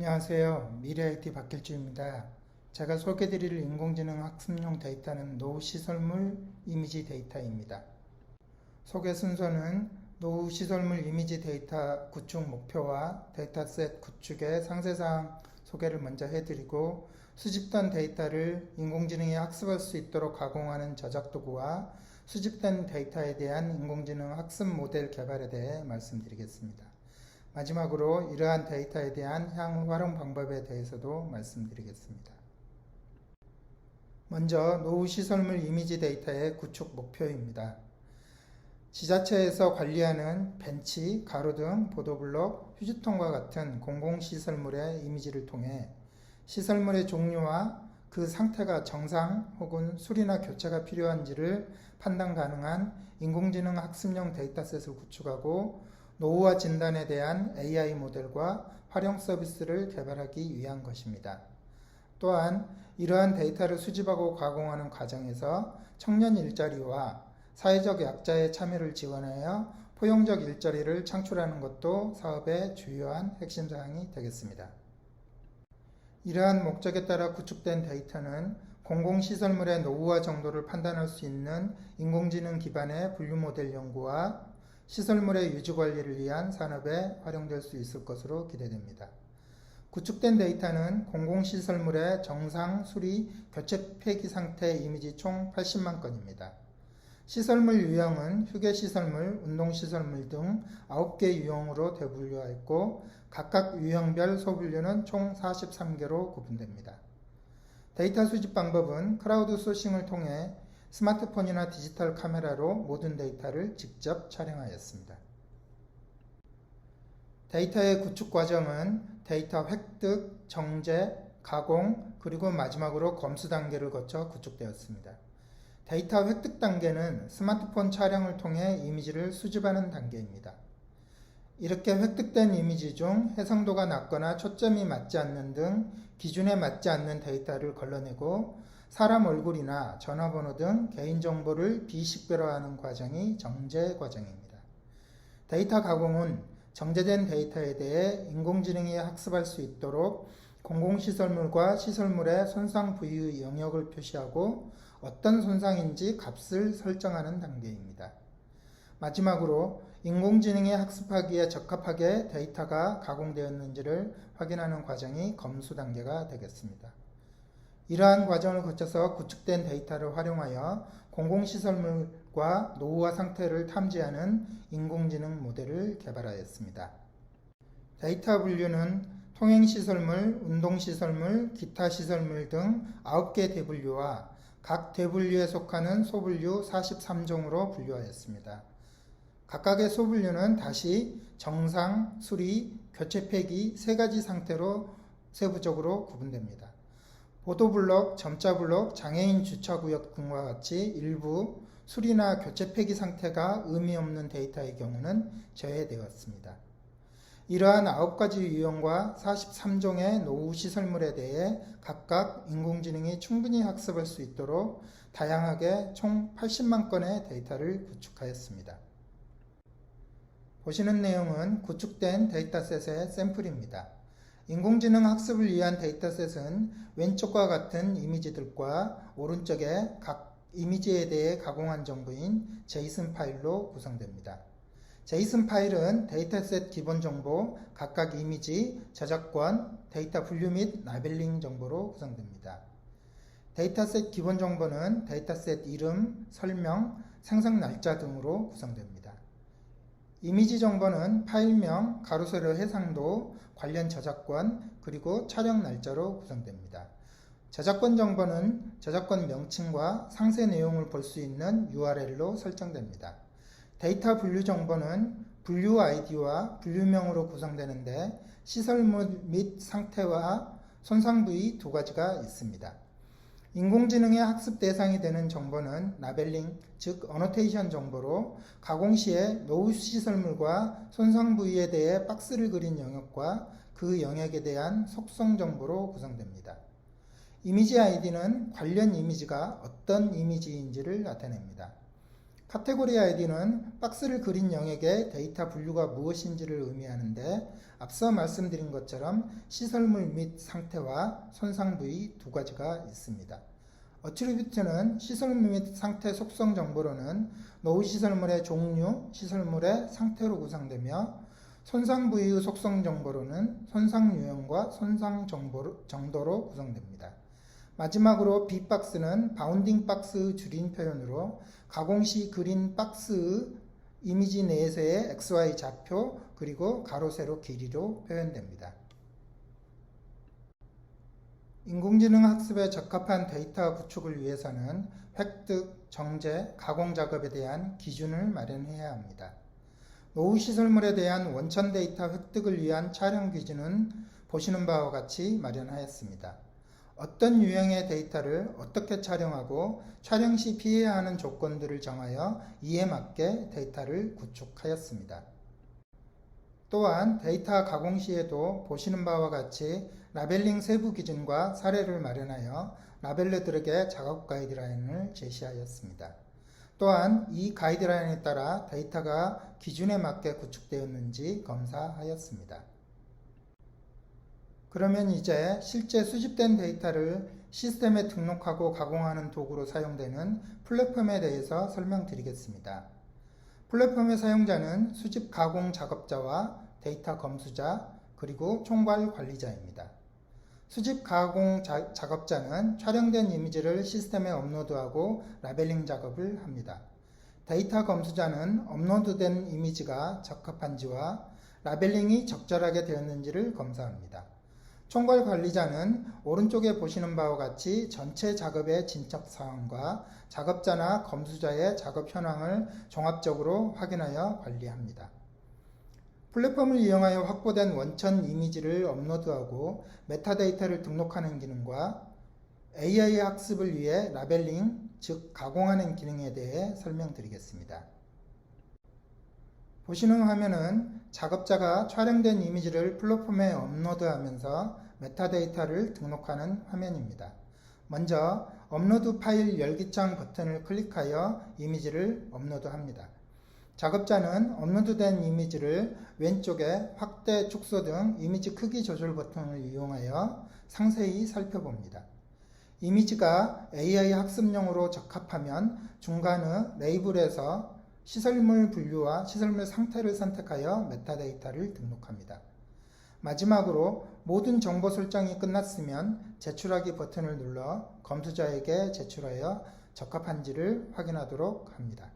안녕하세요. 미래 IT 박길주입니다. 제가 소개드릴 인공지능 학습용 데이터는 노후 시설물 이미지 데이터입니다. 소개 순서는 노후 시설물 이미지 데이터 구축 목표와 데이터셋 구축의 상세사항 소개를 먼저 해드리고 수집된 데이터를 인공지능이 학습할 수 있도록 가공하는 저작 도구와 수집된 데이터에 대한 인공지능 학습 모델 개발에 대해 말씀드리겠습니다. 마지막으로 이러한 데이터에 대한 향후 활용 방법에 대해서도 말씀드리겠습니다. 먼저 노후 시설물 이미지 데이터의 구축 목표입니다. 지자체에서 관리하는 벤치, 가로등, 보도블록, 휴지통과 같은 공공시설물의 이미지를 통해 시설물의 종류와 그 상태가 정상 혹은 수리나 교체가 필요한지를 판단 가능한 인공지능 학습용 데이터셋을 구축하고 노후화 진단에 대한 AI 모델과 활용 서비스를 개발하기 위한 것입니다. 또한 이러한 데이터를 수집하고 가공하는 과정에서 청년 일자리와 사회적 약자의 참여를 지원하여 포용적 일자리를 창출하는 것도 사업의 주요한 핵심 사항이 되겠습니다. 이러한 목적에 따라 구축된 데이터는 공공시설물의 노후화 정도를 판단할 수 있는 인공지능 기반의 분류 모델 연구와 시설물의 유지 관리를 위한 산업에 활용될 수 있을 것으로 기대됩니다. 구축된 데이터는 공공시설물의 정상, 수리, 교체 폐기 상태 이미지 총 80만 건입니다. 시설물 유형은 휴게시설물, 운동시설물 등 9개 유형으로 대분류하였고 각각 유형별 소분류는 총 43개로 구분됩니다. 데이터 수집 방법은 크라우드 소싱을 통해 스마트폰이나 디지털 카메라로 모든 데이터를 직접 촬영하였습니다. 데이터의 구축 과정은 데이터 획득, 정제, 가공, 그리고 마지막으로 검수 단계를 거쳐 구축되었습니다. 데이터 획득 단계는 스마트폰 촬영을 통해 이미지를 수집하는 단계입니다. 이렇게 획득된 이미지 중 해상도가 낮거나 초점이 맞지 않는 등 기준에 맞지 않는 데이터를 걸러내고 사람 얼굴이나 전화번호 등 개인정보를 비식별화하는 과정이 정제 과정입니다. 데이터 가공은 정제된 데이터에 대해 인공지능이 학습할 수 있도록 공공시설물과 시설물의 손상 부위의 영역을 표시하고 어떤 손상인지 값을 설정하는 단계입니다. 마지막으로 인공지능이 학습하기에 적합하게 데이터가 가공되었는지를 확인하는 과정이 검수 단계가 되겠습니다. 이러한 과정을 거쳐서 구축된 데이터를 활용하여 공공시설물과 노후화 상태를 탐지하는 인공지능 모델을 개발하였습니다. 데이터 분류는 통행시설물, 운동시설물, 기타 시설물 등 9개 대분류와 각 대분류에 속하는 소분류 43종으로 분류하였습니다. 각각의 소분류는 다시 정상, 수리, 교체 폐기 세 가지 상태로 세부적으로 구분됩니다. 보도블록, 점자블록, 장애인 주차구역 등과 같이 일부 수리나 교체 폐기 상태가 의미 없는 데이터의 경우는 제외되었습니다. 이러한 9가지 유형과 43종의 노후 시설물에 대해 각각 인공지능이 충분히 학습할 수 있도록 다양하게 총 80만 건의 데이터를 구축하였습니다. 보시는 내용은 구축된 데이터셋의 샘플입니다. 인공지능 학습을 위한 데이터셋은 왼쪽과 같은 이미지들과 오른쪽에 각 이미지에 대해 가공한 정보인 제이슨 파일로 구성됩니다. 제이슨 파일은 데이터셋 기본 정보, 각각 이미지, 저작권, 데이터 분류 및 라벨링 정보로 구성됩니다. 데이터셋 기본 정보는 데이터셋 이름, 설명, 생성 날짜 등으로 구성됩니다. 이미지 정보는 파일명, 가로세로 해상도, 관련 저작권, 그리고 촬영 날짜로 구성됩니다. 저작권 정보는 저작권 명칭과 상세 내용을 볼 수 있는 URL로 설정됩니다. 데이터 분류 정보는 분류 아이디와 분류명으로 구성되는데 시설물 및 상태와 손상 부위 두 가지가 있습니다. 인공지능의 학습 대상이 되는 정보는 라벨링, 즉 어노테이션 정보로 가공 시에 노후 시설물과 손상 부위에 대해 박스를 그린 영역과 그 영역에 대한 속성 정보로 구성됩니다. 이미지 아이디는 관련 이미지가 어떤 이미지인지를 나타냅니다. 카테고리 아이디는 박스를 그린 영역의 데이터 분류가 무엇인지를 의미하는데 앞서 말씀드린 것처럼 시설물 및 상태와 손상 부위 두 가지가 있습니다. 어트리뷰트는 시설물 및 상태 속성 정보로는 노후 시설물의 종류, 시설물의 상태로 구성되며 손상 부위의 속성 정보로는 손상 유형과 손상 정도로 구성됩니다. 마지막으로 B박스는 바운딩 박스의 줄인 표현으로 가공 시 그린 박스의 이미지 내에서의 XY 좌표 그리고 가로 세로 길이로 표현됩니다. 인공지능 학습에 적합한 데이터 구축을 위해서는 획득, 정제, 가공 작업에 대한 기준을 마련해야 합니다. 노후 시설물에 대한 원천 데이터 획득을 위한 촬영 기준은 보시는 바와 같이 마련하였습니다. 어떤 유형의 데이터를 어떻게 촬영하고 촬영 시 피해야 하는 조건들을 정하여 이에 맞게 데이터를 구축하였습니다. 또한 데이터 가공 시에도 보시는 바와 같이 라벨링 세부 기준과 사례를 마련하여 라벨러들에게 작업 가이드라인을 제시하였습니다. 또한 이 가이드라인에 따라 데이터가 기준에 맞게 구축되었는지 검사하였습니다. 그러면 이제 실제 수집된 데이터를 시스템에 등록하고 가공하는 도구로 사용되는 플랫폼에 대해서 설명드리겠습니다. 플랫폼의 사용자는 수집 가공 작업자와 데이터 검수자 그리고 총괄 관리자입니다. 수집 가공 자, 작업자는 촬영된 이미지를 시스템에 업로드하고 라벨링 작업을 합니다. 데이터 검수자는 업로드된 이미지가 적합한지와 라벨링이 적절하게 되었는지를 검사합니다. 총괄 관리자는 오른쪽에 보시는 바와 같이 전체 작업의 진척 사항과 작업자나 검수자의 작업 현황을 종합적으로 확인하여 관리합니다. 플랫폼을 이용하여 확보된 원천 이미지를 업로드하고 메타데이터를 등록하는 기능과 AI 학습을 위해 라벨링, 즉 가공하는 기능에 대해 설명드리겠습니다. 보시는 화면은 작업자가 촬영된 이미지를 플랫폼에 업로드하면서 메타데이터를 등록하는 화면입니다. 먼저 업로드 파일 열기창 버튼을 클릭하여 이미지를 업로드합니다. 작업자는 업로드된 이미지를 왼쪽에 확대, 축소 등 이미지 크기 조절 버튼을 이용하여 상세히 살펴봅니다. 이미지가 AI 학습용으로 적합하면 중간의 레이블에서 시설물 분류와 시설물 상태를 선택하여 메타데이터를 등록합니다. 마지막으로 모든 정보 설정이 끝났으면 제출하기 버튼을 눌러 검수자에게 제출하여 적합한지를 확인하도록 합니다.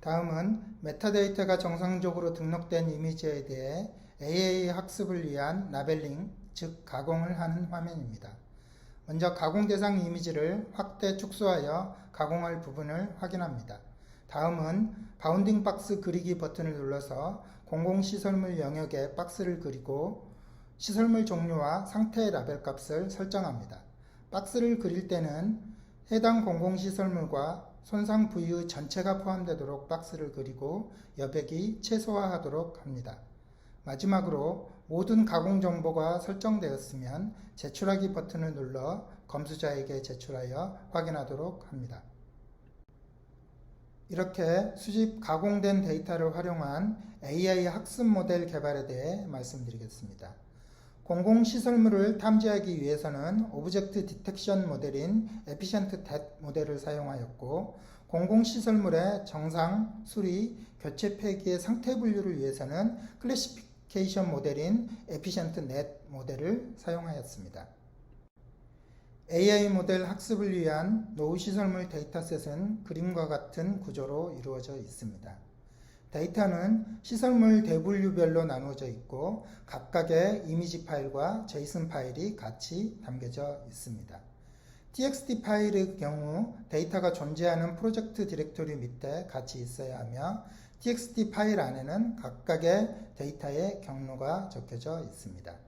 다음은 메타데이터가 정상적으로 등록된 이미지에 대해 AA 학습을 위한 라벨링, 즉 가공을 하는 화면입니다. 먼저 가공 대상 이미지를 확대 축소하여 가공할 부분을 확인합니다. 다음은 바운딩 박스 그리기 버튼을 눌러서 공공시설물 영역에 박스를 그리고 시설물 종류와 상태 라벨 값을 설정합니다. 박스를 그릴 때는 해당 공공시설물과 손상 부위의 전체가 포함되도록 박스를 그리고 여백이 최소화하도록 합니다. 마지막으로 모든 가공 정보가 설정되었으면 제출하기 버튼을 눌러 검수자에게 제출하여 확인하도록 합니다. 이렇게 수집 가공된 데이터를 활용한 AI 학습 모델 개발에 대해 말씀드리겠습니다. 공공시설물을 탐지하기 위해서는 오브젝트 디텍션 모델인 에피션트 닷 모델을 사용하였고 공공시설물의 정상, 수리, 교체 폐기의 상태 분류를 위해서는 클래시피케이션 모델인 에피션트 넷 모델을 사용하였습니다. AI 모델 학습을 위한 노후 시설물 데이터셋은 그림과 같은 구조로 이루어져 있습니다. 데이터는 시설물 대분류별로 나누어져 있고 각각의 이미지 파일과 제이슨 파일이 같이 담겨져 있습니다. txt 파일의 경우 데이터가 존재하는 프로젝트 디렉토리 밑에 같이 있어야 하며 txt 파일 안에는 각각의 데이터의 경로가 적혀져 있습니다.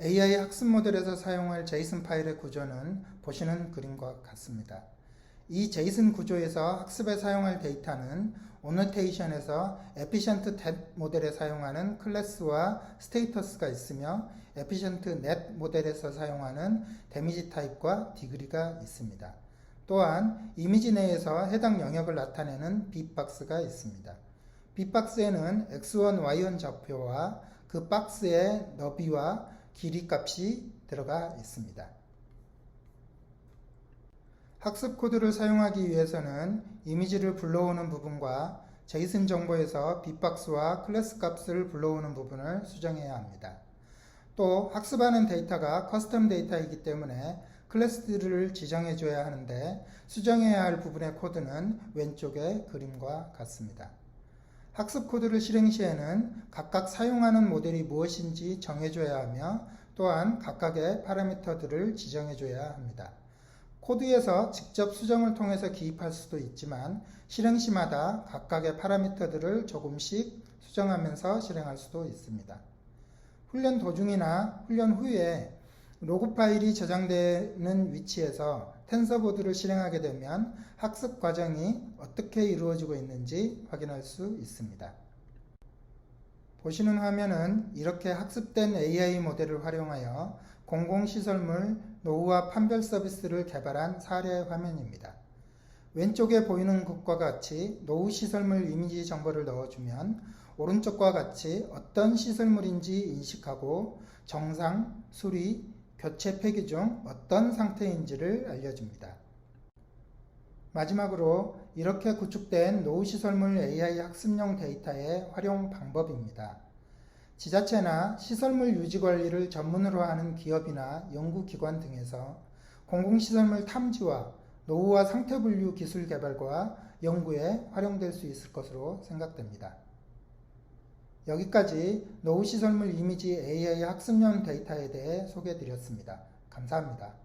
AI 학습 모델에서 사용할 제이슨 파일의 구조는 보시는 그림과 같습니다. 이 제이슨 구조에서 학습에 사용할 데이터는 오너테이션에서 에피션트 닷 모델에 사용하는 클래스와 스테이터스가 있으며 에피션트 넷 모델에서 사용하는 데미지 타입과 디그리가 있습니다. 또한 이미지 내에서 해당 영역을 나타내는 빗박스가 있습니다. 빗박스에는 x1, y1 좌표와 그 박스의 너비와 길이 값이 들어가 있습니다. 학습 코드를 사용하기 위해서는 이미지를 불러오는 부분과 제이슨 정보에서 빗박스와 클래스 값을 불러오는 부분을 수정해야 합니다. 또 학습하는 데이터가 커스텀 데이터이기 때문에 클래스들을 지정해 줘야 하는데 수정해야 할 부분의 코드는 왼쪽의 그림과 같습니다. 학습 코드를 실행 시에는 각각 사용하는 모델이 무엇인지 정해줘야 하며 또한 각각의 파라미터들을 지정해줘야 합니다. 코드에서 직접 수정을 통해서 기입할 수도 있지만 실행 시마다 각각의 파라미터들을 조금씩 수정하면서 실행할 수도 있습니다. 훈련 도중이나 훈련 후에 로그 파일이 저장되는 위치에서 텐서보드를 실행하게 되면 학습 과정이 어떻게 이루어지고 있는지 확인할 수 있습니다. 보시는 화면은 이렇게 학습된 AI 모델을 활용하여 공공시설물 노후화 판별 서비스를 개발한 사례 화면입니다. 왼쪽에 보이는 것과 같이 노후 시설물 이미지 정보를 넣어주면 오른쪽과 같이 어떤 시설물인지 인식하고 정상, 수리, 교체 폐기 중 어떤 상태인지를 알려줍니다. 마지막으로 이렇게 구축된 노후시설물 AI 학습용 데이터의 활용 방법입니다. 지자체나 시설물 유지 관리를 전문으로 하는 기업이나 연구기관 등에서 공공시설물 탐지와 노후화 상태 분류 기술 개발과 연구에 활용될 수 있을 것으로 생각됩니다. 여기까지 노후시설물 이미지 AI 학습용 데이터에 대해 소개해 드렸습니다. 감사합니다.